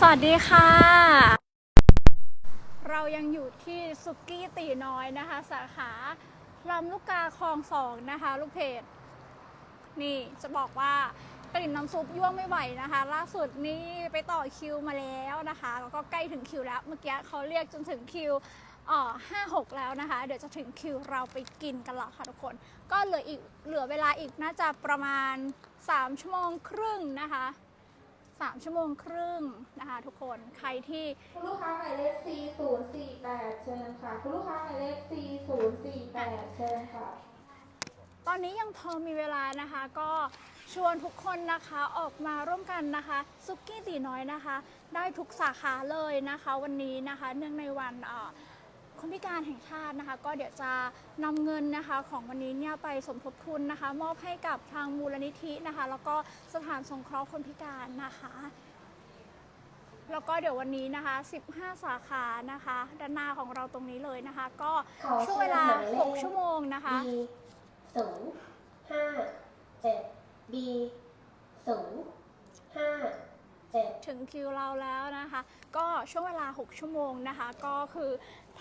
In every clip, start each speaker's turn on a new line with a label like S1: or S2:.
S1: สวัสดีค่ะ เรายังอยู่ที่สุกี้ตีน้อยนะคะ สาขาลำลูกกาคลองสองนะคะ ลูกเพจ นี่จะบอกว่ากลิ่นน้ำซุปยั่วไม่ไหวนะคะ ล่าสุดนี่ไปต่อคิวมาแล้วนะคะ แล้วก็ใกล้ถึงคิวแล้ว เมื่อกี้เขาเรียกจนถึงคิวอ่อห้าหกแล้วนะคะ เดี๋ยวจะถึงคิวเราไปกินกันแล้วค่ะทุกคน ก็เหลืออีกเหลือเวลาอีกน่าจะประมาณ 3 ชั่วโมงครึ่งนะคะ 3 ชั่วโมงครึ่งนะคะทุกคนใครที่
S2: คุณลูกค้าหมายเลข 4048 เชิญค่ะ คุณลูกค้าหมายเลข 4048 เชิญค่ะ
S1: ตอนนี้ยังพอมีเวลานะคะก็ชวนทุกคนนะคะออกมาร่วมกันนะคะซุกี้ตีน้อยนะคะ ได้ทุกสาขาเลยนะคะ วันนี้นะคะ เนื่องในวันเอ่อ คนพิการแห่งชาตินะคะ ก็เดี๋ยวจะนำเงินนะคะของวันนี้เนี่ยไปสมทบทุนนะคะ มอบให้กับทางมูลนิธินะคะ แล้วก็สถานสงเคราะห์คนพิการนะคะแล้วก็เดี๋ยววันนี้นะคะ 15 สาขานะคะ ด้านหน้าของเราตรงนี้เลยนะคะ ก็
S2: ขอ
S1: ช่วงเวลา
S2: เชิญหมายเลข
S1: 6ชั่วโมงนะคะ
S2: B ศูนย์ห้าเจ็ด B ศูนย์ห้าเจ็ด
S1: ถึงคิวเราแล้วนะคะ ก็ช่วงเวลา 6 ชั่วโมงนะคะ ก็คือ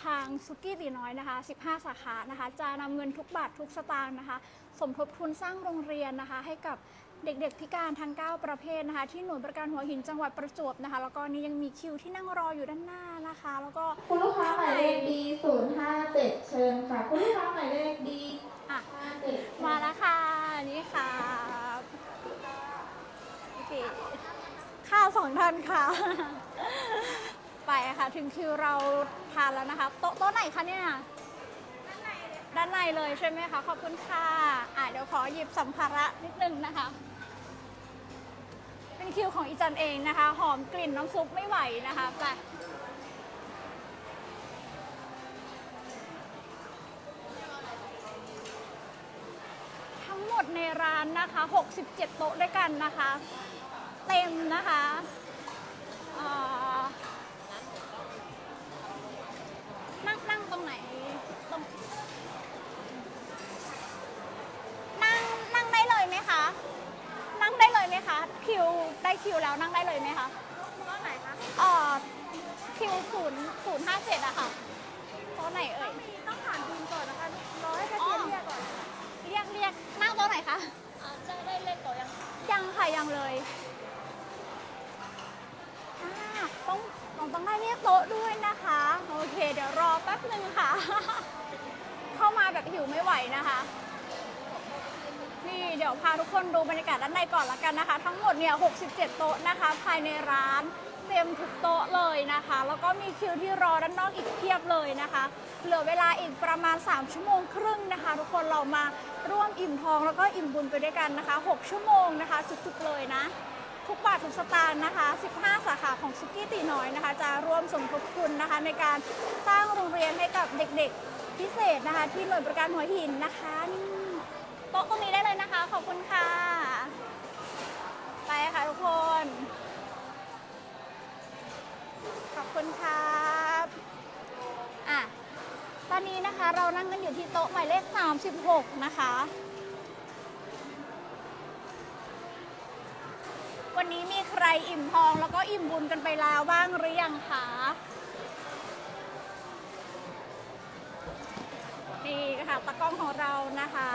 S1: ทางซุกี้ตีน้อยนะคะ 15 สาขานะคะ จะนำเงินทุกบาททุกสตางค์นะคะ สมทบทุนสร้างโรงเรียนนะคะ ให้กับเด็กๆพิการทั้ง 9 ประเภทนะคะ ที่หน่วยบริการหัวหินจังหวัดประจวบนะคะ แล้วก็นี่ยังมีคิวที่นั่งรออยู่ด้านหน้านะคะ แล้วก็
S2: คุณลูกค้าหมายเลข D ศูนย์ห้าเจ็ดเชิญค่ะ คุณลูกค้าหมายเลข D
S1: อะ
S2: ห้าเจ็ด
S1: มาแล้วค่ะนี่ค่ะโอเคข้าวสองท่านค่ะ ไปค่ะถึงคิวเราทานแล้วนะคะโต๊ะโต๊ะไหนคะเนี่ย ด้านในเลยใช่ไหมคะขอบคุณค่ะอะเดี๋ยวขอหยิบสัมภาระนิดนึงนะคะ เป็นคิวของอีจันเองนะคะ หอมกลิ่นน้ำซุปไม่ไหวนะคะไปทั้งหมดในร้านนะคะ 67 โต๊ะด้วยกันนะคะ เต็มนะคะเอ่อนั่งนั่งตรงไหนตรง นั่งนั่งได้เลยไหมคะ นั่งได้เลยไหม คะคิวได้คิวแล้วนั่งได้เลยไหมคะโต๊ะไหนคะเอ่อคิวศูนย์ศูนย์ห้าเจ็ดอะค่ะโต๊ะไหนเอ่ย
S2: ต้องผ่านบินก่อนนะคะรอให้แคชเชียร์เรียกก่อน
S1: เรียกเรียกนั่งโต๊ะไหนคะ
S2: จะได้เลขต่อยัง
S1: ยังค่ะยังเลยอ่าต้องต้องต้องได้เรียกโต๊ะด้วยนะคะ โอเค เดี๋ยวรอแป๊บหนึ่งค่ะ เข้ามาแบบหิวไม่ไหวนะคะนี่ เดี๋ยวพาทุกคนดูบรรยากาศด้านในก่อนละกันนะคะ ทั้งหมดเนี่ย 67 โต๊ะนะคะ ภายในร้านเต็มทุกโต๊ะเลยนะคะ แล้วก็มีคิวที่รอด้านนอกอีกเพียบเลยนะคะ เหลือเวลาอีกประมาณ 3 ชั่วโมงครึ่งนะคะ ทุกคนเรามาร่วมอิ่มท้องแล้วก็อิ่มบุญไปด้วยกันนะคะ 6 ชั่วโมงนะคะจุกๆเลยนะ ทุกบาททุกสตางค์นะคะ 15 สาขาของซุกี้ตีน้อยนะคะ จะร่วมสมทบทุนนะคะ ในการสร้างโรงเรียนให้กับเด็กๆ พิเศษนะคะ ที่หน่วยบริการหัวหินนะคะนี่ ต๊ะตรงนี้ได้เลยนะคะ ขอบคุณค่ะ ไปค่ะทุกคน ขอบคุณครับอะตอนนี้นะคะเรานั่งกันอยู่ที่โต๊ะหมายเลข 36 นะคะ วันนี้มีใครอิ่มทองแล้วก็อิ่มบุญกันไปแล้วบ้างหรือยังคะนี่ค่ะตากล้องของเรานะคะ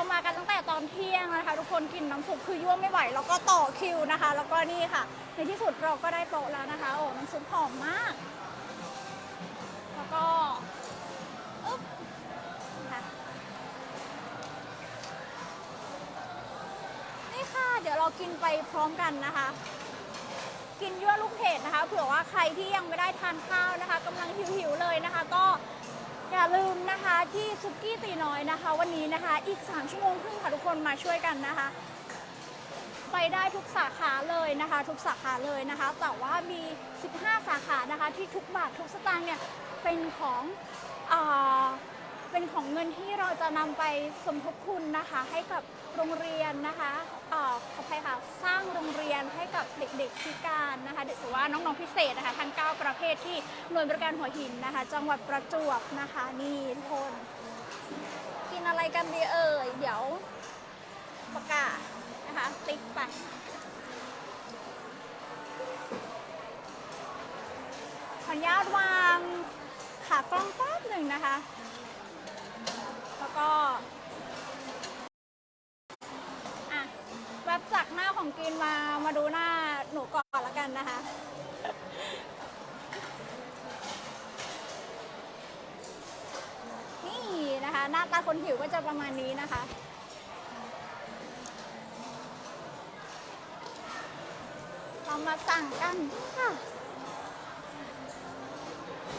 S1: เรามากันตั้งแต่ตอนเที่ยงนะคะ ทุกคนกินน้ำซุปคือยั่วไม่ไหว แล้วก็ต่อคิวนะคะ แล้วก็นี่ค่ะ ในที่สุดเราก็ได้โต๊ะแล้วนะคะ โอ้น้ำซุปหอมมาก แล้วก็อึ๊บนะคะนี่ค่ะ เดี๋ยวเรากินไปพร้อมกันนะคะกินยั่วลูกเพจนะคะเผื่อว่าใครที่ยังไม่ได้ทานข้าวนะคะกำลังหิวๆเลยนะคะ ก็ อย่าลืมนะคะที่ซุกี้ตีน้อยนะคะ วันนี้นะคะอีก 3 ชั่วโมงครึ่งค่ะทุกคนมาช่วยกันนะคะ ไปได้ทุกสาขาเลยนะคะ ทุกสาขาเลยนะคะ แต่ว่ามี 15 สาขานะคะ ที่ทุกบาททุกสตางค์เนี่ยเป็นของอเป็นของเงินที่เราจะนำไปสมทบทุนนะคะ ให้กับ โรงเรียนนะคะอ่าขออภัยค่ะ สร้างโรงเรียนให้กับเด็กๆพิการนะคะ เด็กหรือว่าน้องๆพิเศษนะคะทั้ง 9 ประเภทที่หน่วยบริการหัวหินนะคะ จังหวัดประจวบนะคะนี่ทุกคน กินอะไรกันดีเอ่ยเดี๋ยวประกาศนะคะติ๊กไปขออนุญาตวางขากล้องแป๊บหนึ่งนะคะ แล้วก็ ของกินมามาดูหน้าหนูก่อนละกันนะคะ นี่นะคะ หน้าตาคนหิวก็จะประมาณนี้นะคะเรามาสั่งกันค่ะ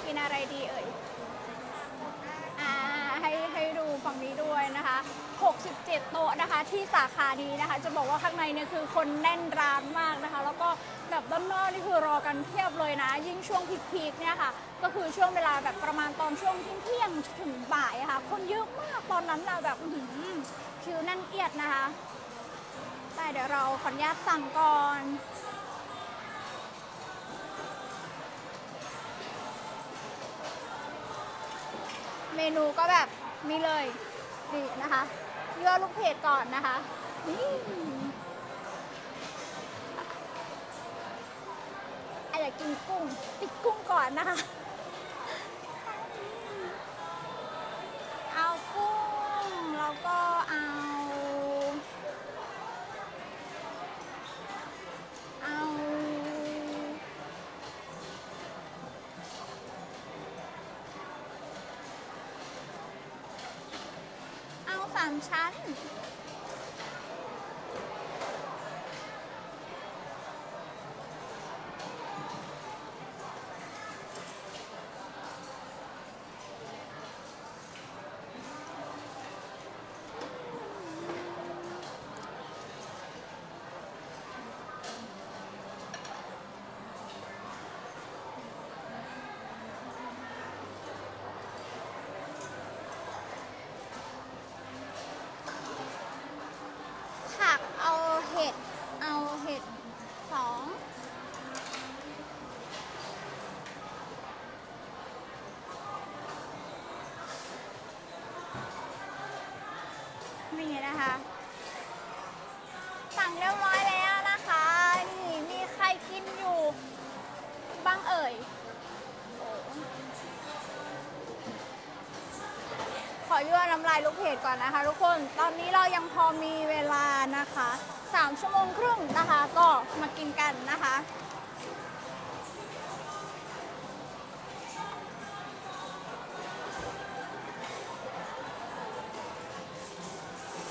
S1: กินอะไรดีเอ่ย ฝั่งนี้ด้วยนะคะ 67 โต๊ะนะคะที่สาขานี้นะคะ จะบอกว่าข้างในเนี่ยคือคนแน่นร้านมากนะคะ แล้วก็แบบด้านนอกนี่คือรอกันเพียบเลยนะ ยิ่งช่วงพีคๆเนี่ยค่ะ ก็คือช่วงเวลาแบบประมาณตอนช่วงเที่ยงถึงบ่ายะค่ะ คนเยอะมากตอนนั้นนะแบบคือหือคิวแน่นเอียดนะคะแต่เดี๋ยวเราขออนุญาตสั่งก่อนเมนูก็แบบ นี่เลยนี่นะคะเลือกลูกเพจก่อนนะคะนี่อาอยากกินกุ้งติดกุ้งก่อนนะคะ ยั่วน้ำลายลูกเพจก่อนนะคะ ทุกคน ตอนนี้เรายังพอมีเวลานะคะ 3 ชั่วโมงครึ่งนะคะ ก็มากินกันนะคะ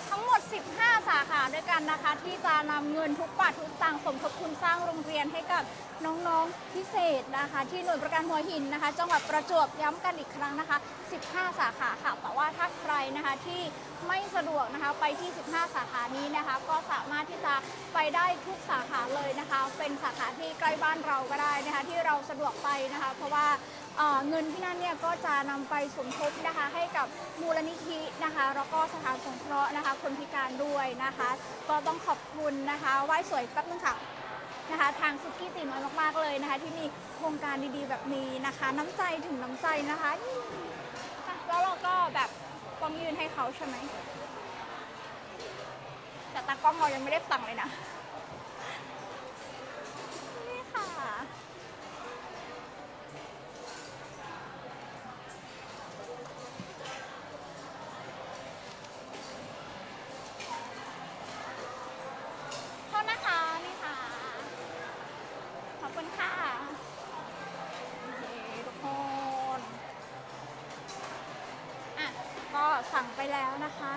S1: ทั้งหมด15 สาขาด้วยกันนะคะ ที่จะนำเงินทุกบาททุกสตางค์สมทบทุนสร้างโรงเรียนให้กับ น้องๆพิเศษนะคะ ที่หน่วยประกันหัวหินนะคะ จังหวัดประจวบย้ำกันอีกครั้งนะคะ 15 สาขาค่ะแต่ว่าถ้าใครนะคะที่ไม่สะดวกนะคะไปที่ 15 สาขานี้นะคะ ก็สามารถที่จะไปได้ทุกสาขาเลยนะคะ เป็นสาขาที่ใกล้บ้านเราก็ได้นะคะ ที่เราสะดวกไปนะคะ เพราะว่าเงินที่นั่นเนี่ยก็จะนำไปสมทบนะคะให้กับมูลนิธินะคะแล้วก็สถานสงเคราะห์นะคะคนพิการด้วยนะคะ ก็ต้องขอบคุณนะคะไหว้สวยแป๊บนึงค่ะ นะคะ ทางซุกี้ตีน้อยมากๆเลยนะคะ ที่มีโครงการดีๆแบบนี้นะคะ น้ำใจถึงน้ำใจนะคะนี่ค่ะแล้วเราก็แบบต้องยืนให้เขาใช่ไหมแต่ตากล้องเรายังไม่ได้สั่งเลยนะนี่ค่ะ อบคุณค่ะโอเคทุกคนอะ ก็สั่งไปแล้วนะคะ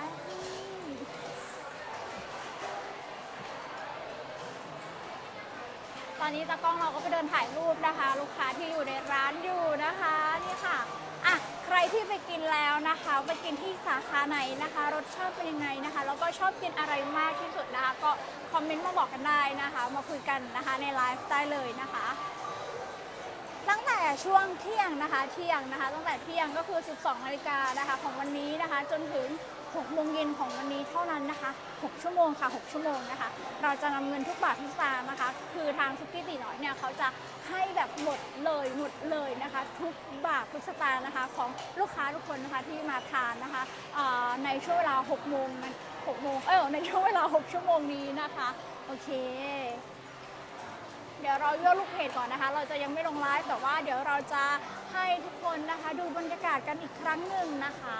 S1: ตอนนี้ตากล้องเราก็ไปเดินถ่ายรูปนะคะ ลูกค้าที่อยู่ในร้านอยู่นะคะ นี่ค่ะ อะ ใครที่ไปกินแล้วนะคะ ไปกินที่สาขาไหนนะคะ รสชาติเป็นยังไงนะคะ แล้วก็ชอบกินอะไรมากที่สุดนะคะ ก็คอมเมนต์มาบอกกันได้นะคะ มาคุยกันนะคะในไลฟ์ได้เลยนะคะ ตั้งแต่ช่วงเที่ยงนะคะ เที่ยงนะคะ ตั้งแต่เที่ยงก็คือ 12นาฬิกานะคะ ของวันนี้นะคะ จนถึง 6โมงเย็นของวันนี้เท่านั้นนะคะ 6 ชั่วโมงค่ะ 6 ชั่วโมงนะคะ เราจะนำเงินทุกบาททุกสตางค์นะคะ คือทางซุกี้ตีน้อยเนี่ยเขาจะให้แบบหมดเลยหมดเลยนะคะ ทุกบาททุกสตางค์นะคะ ของลูกค้าทุกคนนะคะที่มาทานนะคะในช่วงเวลา 6 โมงนั้น6โมงเออในช่วงเวลา 6 ชั่วโมงนี้นะคะ โอเคเดี๋ยวเราเลือกลูกเพจก่อนนะคะ เราจะยังไม่ลงไลฟ์แต่ว่าเดี๋ยวเราจะให้ทุกคนนะคะ ดูบรรยากาศกันอีกครั้งหนึ่งนะคะ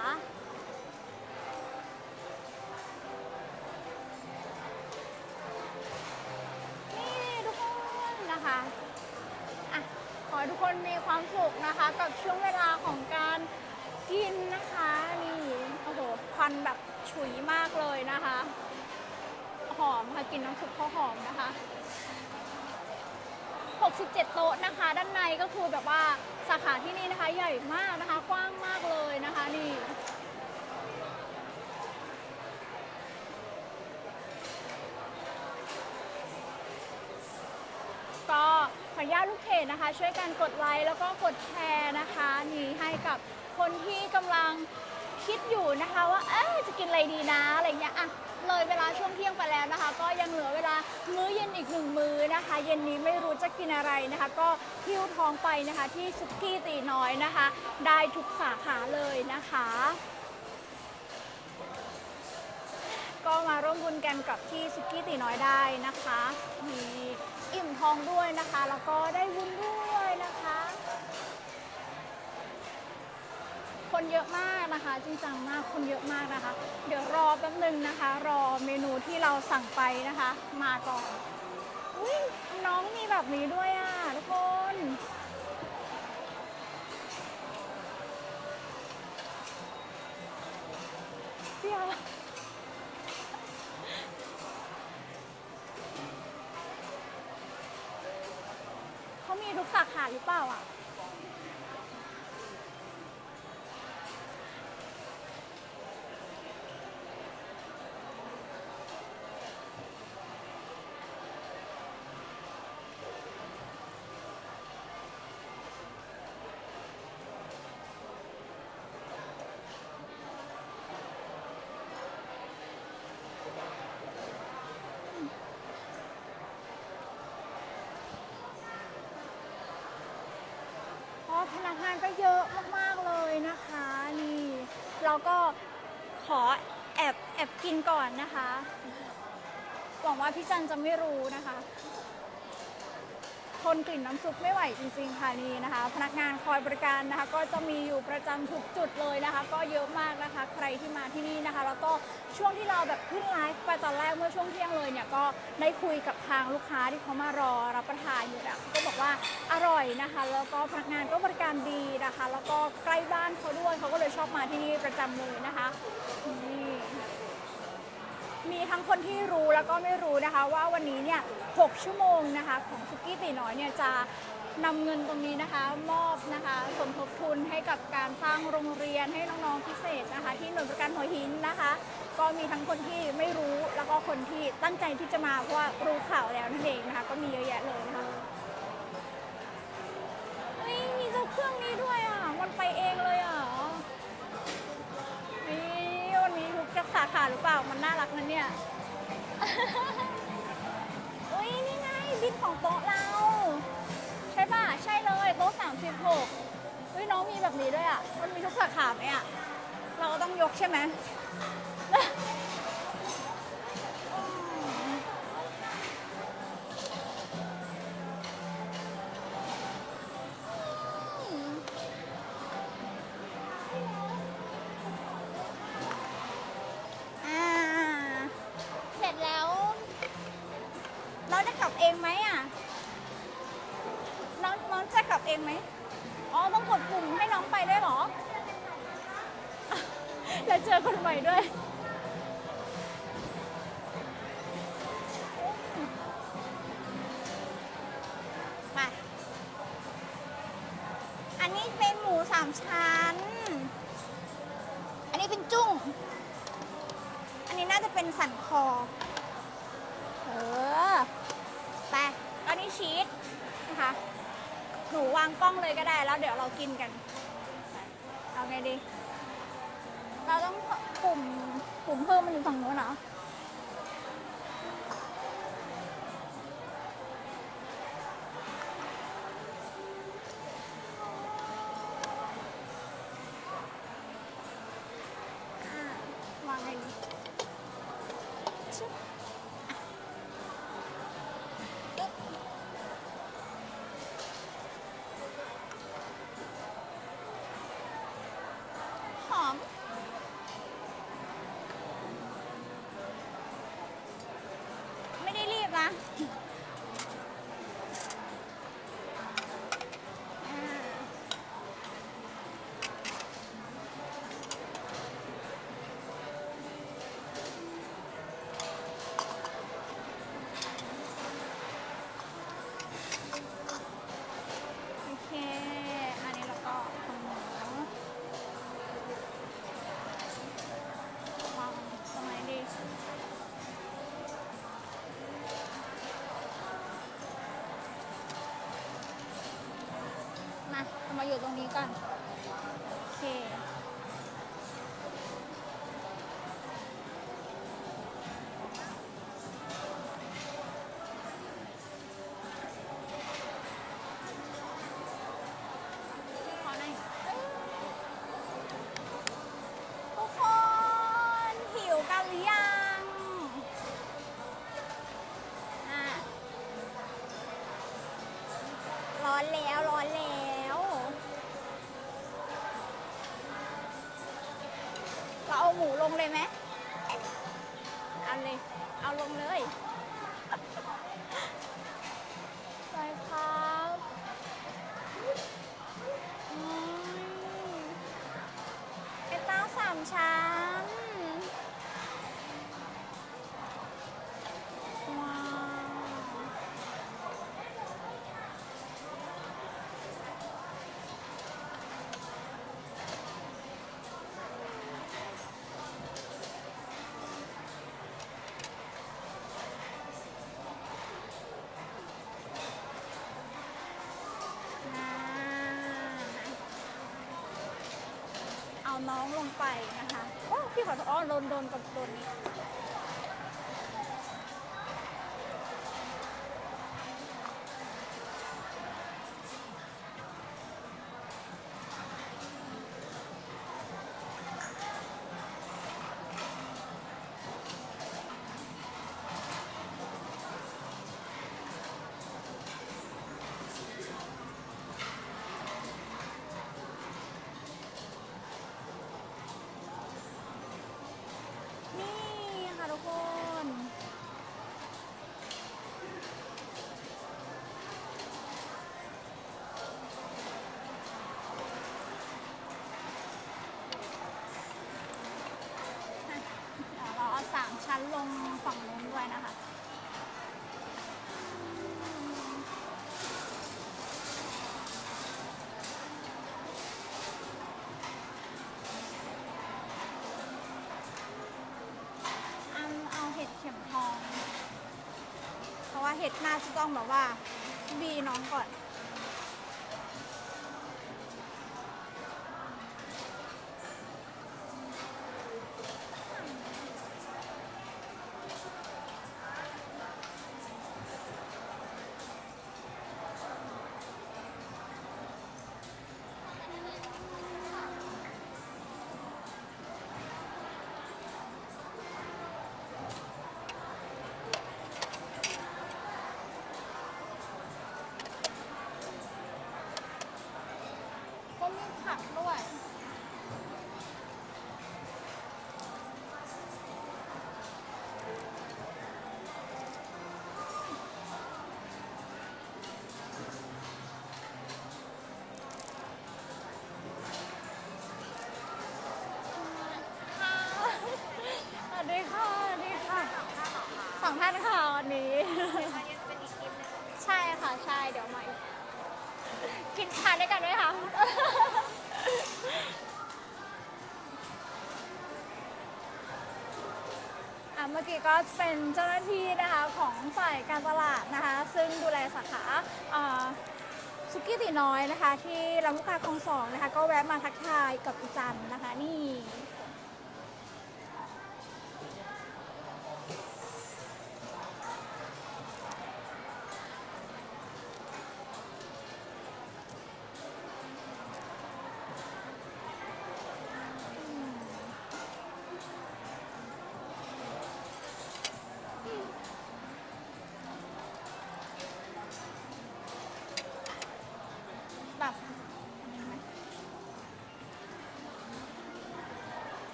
S1: นะคะกับช่วงเวลาของการกินนะคะนี่โอ้โหควันแบบฉุยมากเลยนะคะ หอมค่ะกินน้ำซุปข้าวหอมนะคะ 67 โต๊ะนะคะ ด้านในก็คือแบบว่าสาขาที่นี่นะคะ ใหญ่มากนะคะ กว้างมากเลยนะคะนี่ ก็ขออนุ ญาตลูกเพจนะคะ ช่วยกันกดไลค์แล้วก็กดแชร์นะคะนี่ให้กับคนที่กำลังคิดอยู่นะคะ ว่าเอ๊ะจะกินอะไรดีนะอะไรเงี้ยอะเลยเวลาช่วงเที่ยงไปแล้วนะคะ ก็ยังเหลือเวลามื้อเย็นอีกหนึ่งมื้อนะคะ เย็นนี้ไม่รู้จะกินอะไรนะคะ ก็หิ้วท้องไปนะคะที่ซุกี้ตีน้อยนะคะ ได้ทุกสาขาเลยนะคะ ก็มาร่วมบุญกันกับที่ซุกี้ตีน้อยได้นะคะมี อิ่มท้องด้วยนะคะ แล้วก็ได้วุ่นด้วยนะคะ คนเยอะมากนะคะ จริงจังมากคนเยอะมากนะคะ เดี๋ยวรอแป๊บนึงนะคะ รอเมนูที่เราสั่งไปนะคะ มาก่อนอุ้ยน้องมีแบบนี้ด้วยอะทุกคน ทุกสาขาหรือเปล่าอะ เพราะพนั ก็เยอะมากๆเลยนะคะนี่ เราก็ขอแอบแอบกินก่อนนะคะ หวังว่าพี่จันจะไม่รู้นะคะ ทนกลิ่นน้ำซุปไม่ไหวจริงๆค่ะนี่นะคะ พนักงานคอยบริการนะคะ ก็จะมีอยู่ประจำทุกจุดเลยนะคะ ก็เยอะมากนะคะ ใครที่มาที่นี่นะคะ แล้วก็ช่วงที่เราแบบขึ้นไลฟ์ไปตอนแรกเมื่อช่วงเที่ยงเลยเนี่ยก็ได้คุยกับทางลูกค้าที่เขามารอรับประทานอยู่นะก็บอกว่าอร่อยนะคะ แล้วก็พนักงานก็บริการดีนะคะ แล้วก็ใกล้บ้านเขาด้วยเขาก็เลยชอบมาที่นี่ประจำเลยนะคะนี่ มีทั้งคนที่รู้แล้วก็ไม่รู้นะคะ ว่าวันนี้เนี่ย 6 ชั่วโมงนะคะของสุกี้ตีน้อยเนี่ยจะนำเงินตรงนี้นะคะ มอบนะคะสมทบทุนให้กับการสร้างโรงเรียนให้น้องๆพิเศษนะคะ ที่หน่วยประกันหัวหินนะคะ ก็มีทั้งคนที่ไม่รู้แล้วก็คนที่ตั้งใจที่จะมาเพราะว่ารู้ข่าวแล้วนั่นเองนะคะ ก็มีเยอะแยะเลยนะคะาขาหรือเปล่า มันน่ารักนะเนี่ย อุ้ยนี่ไงบินของโต๊ะเรา ใช่ป่ะ ใช่เลยโต๊ะ36อุ้ยน้องมีแบบนี้ด้วยอะ มันมีทุกสาขาไหมอะ เราก็ต้องยกใช่ไหม จะเป็นสันคอ เออ ไปอันนี้ชีสนะคะ หนูวางกล้องเลยก็ได้แล้วเดี๋ยวเรากินกัน เอาไงดี เราต้องปุ่มปุ่มเพิ่มมันอยู่ฝั่งนู้นเหรอ น้องลงไปนะคะ โอ้พี่ขอโทษอ๋อโดนโดนกับโดนนี้ เพราะว่าเห็ดน่าจะต้องแบบว่าบีน้องก่อนานด้วยกันไหมคะ อะเมื่อกี้ก็เป็นเจ้าหน้าที่นะคะของฝ่ายการตลาดนะคะ ซึ่งดูแลสาขาอ่าสุกี้ตีน้อยนะคะ ที่ลำลูกกาคลองสองนะคะ ก็แวะมาทักทายกับอีจันนะคะนี่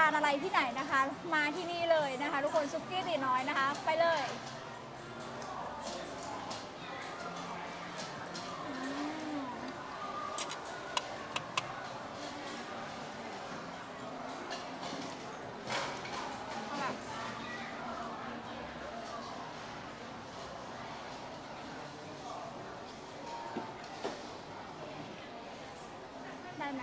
S1: ทานอะไรที่ไหนนะคะ มาที่นี่เลยนะคะ ทุกคนซุกี้ตีน้อยนะคะ ไปเลยอืมเอาล่ะได้ไหม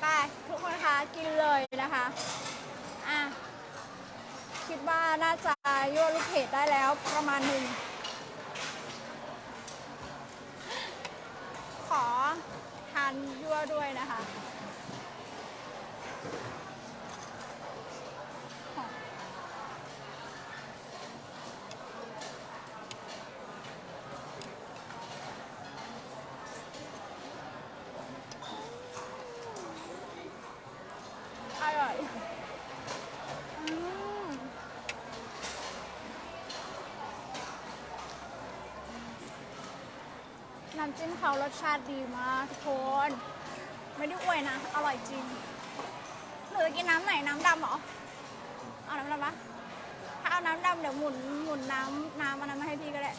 S1: ไปทุกคนคะ กินเลยนะคะอะคิดว่าน่าจะยั่วลูกเพจได้แล้วประมาณหนึ่งขอทานยั่วด้วยนะคะของอร่อยอืมน้ำจิ้มเขารสชาติดีมากทุกคน ไม่ได้อวยนะ อร่อยจริงหนูจะกินน้ำไหนน้ำดำเหรอ เอาน้ำดำปะถ้าเอาน้ำดำเดี๋ยวหมุนหมุนน้ำน้ำอันนั้นมาให้พี่ก็ได้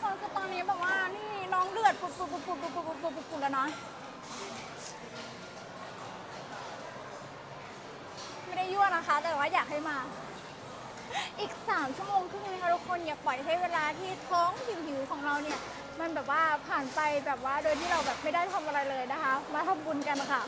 S1: คนคือตอนนี้แบบว่านี่น้องเดือดปุดปุดปุดปุดปุดปุดปุดปุดปุดปุดแล้วเนาะ นะคะ แต่ว่าอยากให้มา อีก 3 ชั่วโมงครึ่งนะคะทุกคนอย่าปล่อยให้เวลาที่ท้องหิวๆของเราเนี่ย มันแบบว่าผ่านไปแบบว่าโดยที่เราแบบไม่ได้ทำอะไรเลยนะคะ มาทำบุญกันค่ะ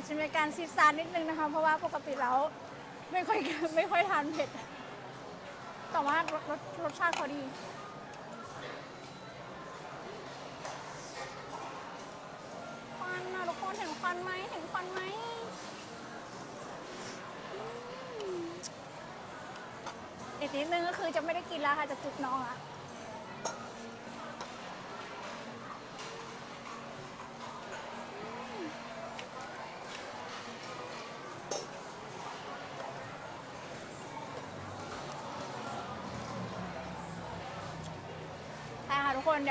S1: จจะมีการซีดซาร์นิดนึงนะคะ เพราะว่าปกติแล้วไม่ค่อยไม่ค่อยทานเผ็ด แต่ว่ารสรสรสชาติเขาดี ควันนะทุกคนเห็นควันไหมเห็นควันไหมอืมอีกนิดนึงก็คือจะไม่ได้กินแล้วค่ะ จะจุกน้องละ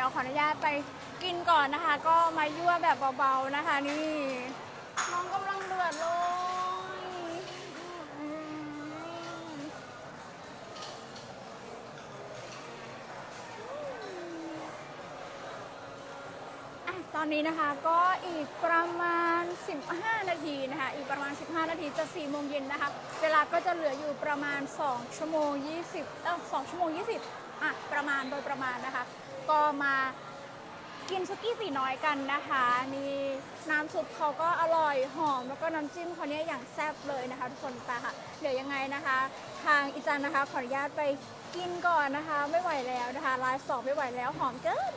S1: ดี๋ยวขออนุญาตไปกินก่อนนะคะ ก็มายั่วแบบเบาๆนะคะ นี่ น้องกำลังเดือดเลยอืมอะตอนนี้นะคะก็อีกประมาณ 15 นาทีนะคะ อีกประมาณ 15 นาทีจะ4โมงเย็นนะคะ เวลาก็จะเหลืออยู่ประมาณ 2 ชั่วโมง 20เอ้า2ชั่วโมง 20 อะ ประมาณโดยประมาณนะคะ ก็มากินซุกี้ตีน้อยกันนะคะนี่น้ำซุปเขาก็อร่อยหอม แล้วก็น้ำจิ้มเขาเนี่ยอย่างแซ่บเลยนะคะ ทุกคนไปค่ะ เดี๋ยวยังไงนะคะ ทางอีจันนะคะ ขออนุญาตไปกินก่อนนะคะ ไม่ไหวแล้วนะคะไลฟ์สองไม่ไหวแล้วหอมเกิน